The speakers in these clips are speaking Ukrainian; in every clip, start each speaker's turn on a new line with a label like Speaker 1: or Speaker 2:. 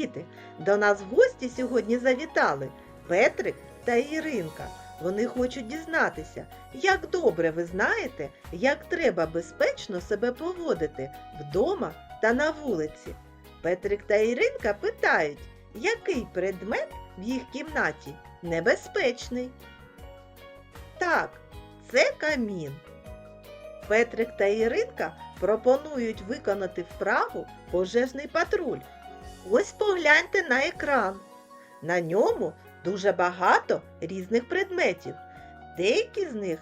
Speaker 1: Діти, до нас в гості сьогодні завітали Петрик та Іринка. Вони хочуть дізнатися, як добре ви знаєте, як треба безпечно себе поводити вдома та на вулиці. Петрик та Іринка питають, який предмет в їх кімнаті небезпечний. Так, це камін. Петрик та Іринка пропонують виконати вправу пожежний патруль. Ось погляньте на екран. На ньому дуже багато різних предметів. Деякі з них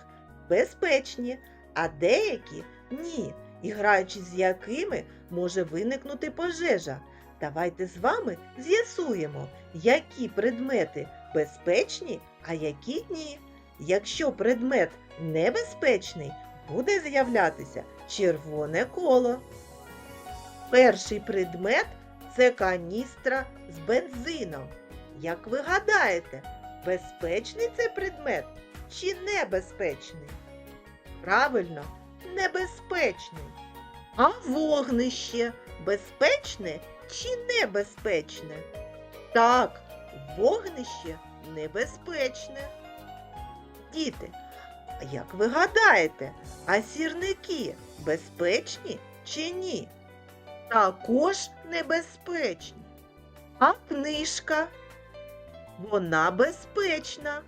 Speaker 1: безпечні, а деякі ні, і граючи з якими може виникнути пожежа. Давайте з вами з'ясуємо, які предмети безпечні, а які ні. Якщо предмет небезпечний, буде з'являтися червоне коло. Перший предмет це каністра з бензином. Як ви гадаєте, безпечний це предмет чи небезпечний? Правильно, небезпечний. А вогнище безпечне чи небезпечне? Так, вогнище небезпечне. Діти, як ви гадаєте, а сірники безпечні чи ні? Також небезпечні. А книжка? Вона безпечна.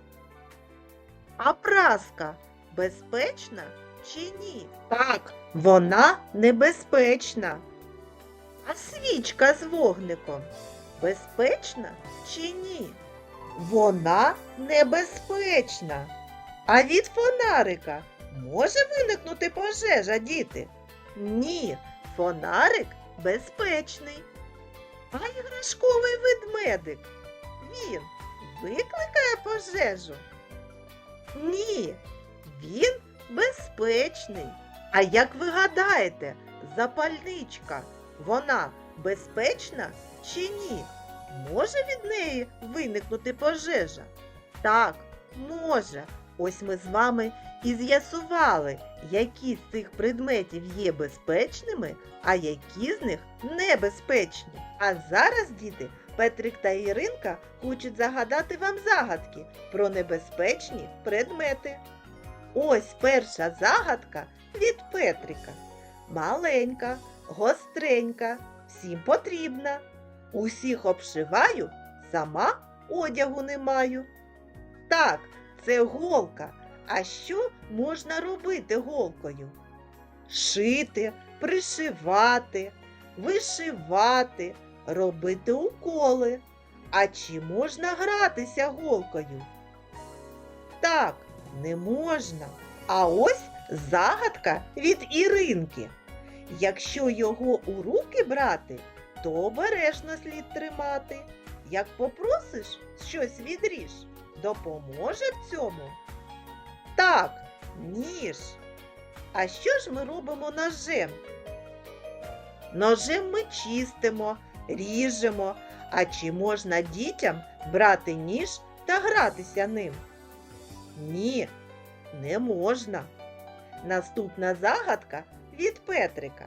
Speaker 1: А праска безпечна чи ні? Так, вона небезпечна. А свічка з вогником безпечна чи ні? Вона небезпечна. А від фонарика може виникнути пожежа, діти? Ні, фонарик безпечний. А іграшковий ведмедик він викликає пожежу? Ні, він безпечний. А як ви гадаєте, запальничка, вона безпечна чи ні? Може від неї виникнути пожежа? Так, може. Ось ми з вами і з'ясували, які з цих предметів є безпечними, а які з них небезпечні. А зараз, діти, Петрик та Іринка хочуть загадати вам загадки про небезпечні предмети. Ось перша загадка від Петрика. Маленька, гостренька, всім потрібна. Усіх обшиваю, сама одягу не маю. Так, це голка. А що можна робити голкою? Шити, пришивати, вишивати, робити уколи. А чи можна гратися голкою? Так, не можна. А ось загадка від Іринки. Якщо його у руки брати, то обережно слід тримати. Як попросиш щось відріж, допоможе в цьому? Так, ніж. А що ж ми робимо ножем? Ножем ми чистимо, ріжемо. А чи можна дітям брати ніж та гратися ним? Ні, не можна. Наступна загадка від Петрика.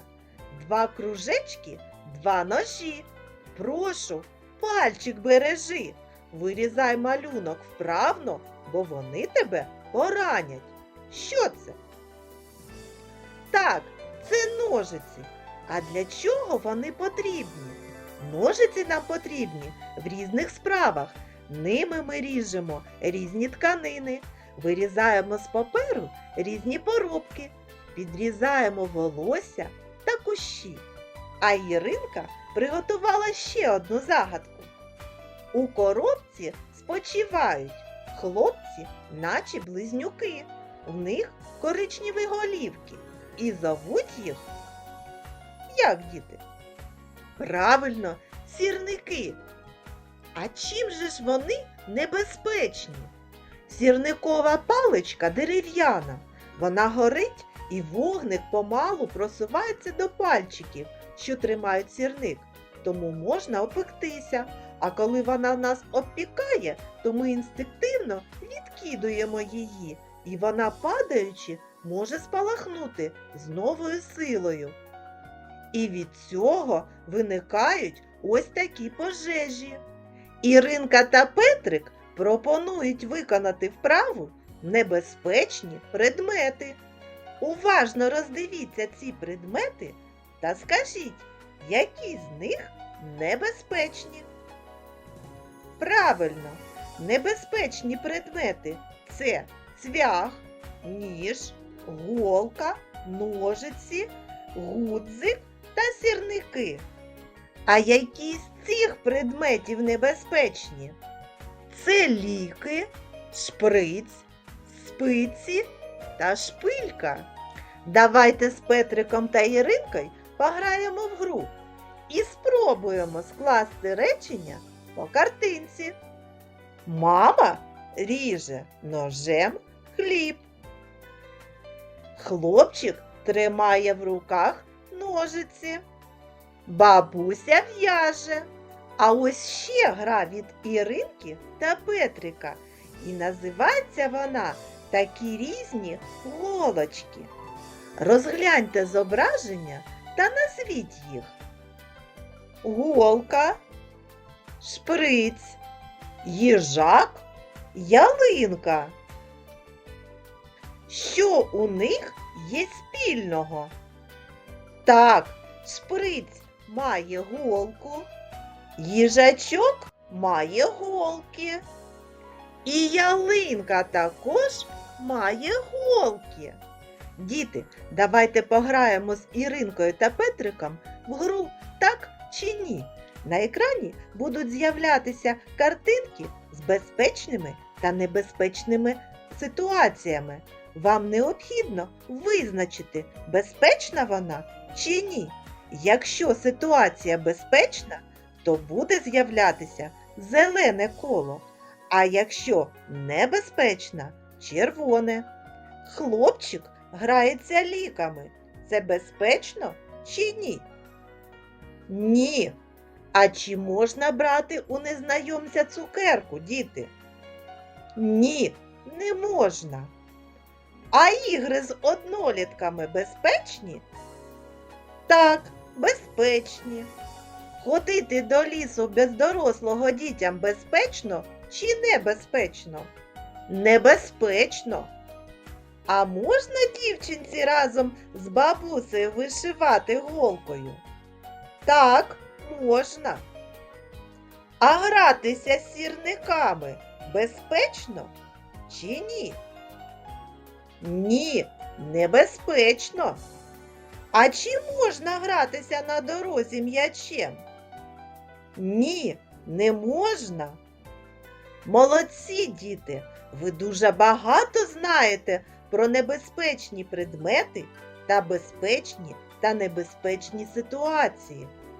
Speaker 1: Два кружечки, два ножі. Прошу, пальчик бережи. Вирізай малюнок вправно, бо вони тебе поранять. Що це? Так, це ножиці. А для чого вони потрібні? Ножиці нам потрібні в різних справах. Ними ми ріжемо різні тканини, вирізаємо з паперу різні поробки, підрізаємо волосся та кущі. А Іринка приготувала ще одну загадку. У коробці спочивають хлопці, наче близнюки. В них коричневі голівки. І зовуть їх. Як діти? Правильно, сірники. А чим же ж вони небезпечні? Сірникова паличка дерев'яна. Вона горить і вогник помалу просувається до пальчиків, що тримають сірник. Тому можна опектися. А коли вона нас обпікає, то ми інстинктивно відкидуємо її, і вона, падаючи, може спалахнути з новою силою. І від цього виникають ось такі пожежі. Іринка та Петрик пропонують виконати вправу небезпечні предмети. Уважно роздивіться ці предмети та скажіть, які з них небезпечні. Правильно, небезпечні предмети це цвях, ніж, голка, ножиці, гудзик та сірники. А які з цих предметів небезпечні? Це ліки, шприц, спиці та шпилька. Давайте з Петриком та Іринкою пограємо в гру і спробуємо скласти речення по картинці. Мама ріже ножем хліб. Хлопчик тримає в руках ножиці. Бабуся в'яже. А ось ще гра від Іринки та Петрика. І називається вона такі різні голочки. Розгляньте зображення та назвіть їх. Голка, шприц, їжак, ялинка. Що у них є спільного? Так, шприц має голку, їжачок має голки. І ялинка також має голки. Діти, давайте пограємо з Іринкою та Петриком в гру так чи ні. На екрані будуть з'являтися картинки з безпечними та небезпечними ситуаціями. Вам необхідно визначити, безпечна вона чи ні. Якщо ситуація безпечна, то буде з'являтися зелене коло. А якщо небезпечна червоне. Хлопчик грається ліками. Це безпечно чи ні? Ні. А чи можна брати у незнайомця цукерку, діти? Ні, не можна. А ігри з однолітками безпечні? Так, безпечні. Ходити до лісу без дорослого дітям безпечно чи небезпечно? Небезпечно. А можна дівчинці разом з бабусею вишивати голкою? Так, можна. А гратися з сірниками безпечно чи ні? Ні, небезпечно. А чи можна гратися на дорозі м'ячем? Ні, не можна. Молодці, діти, ви дуже багато знаєте про небезпечні предмети та безпечні та небезпечні ситуації.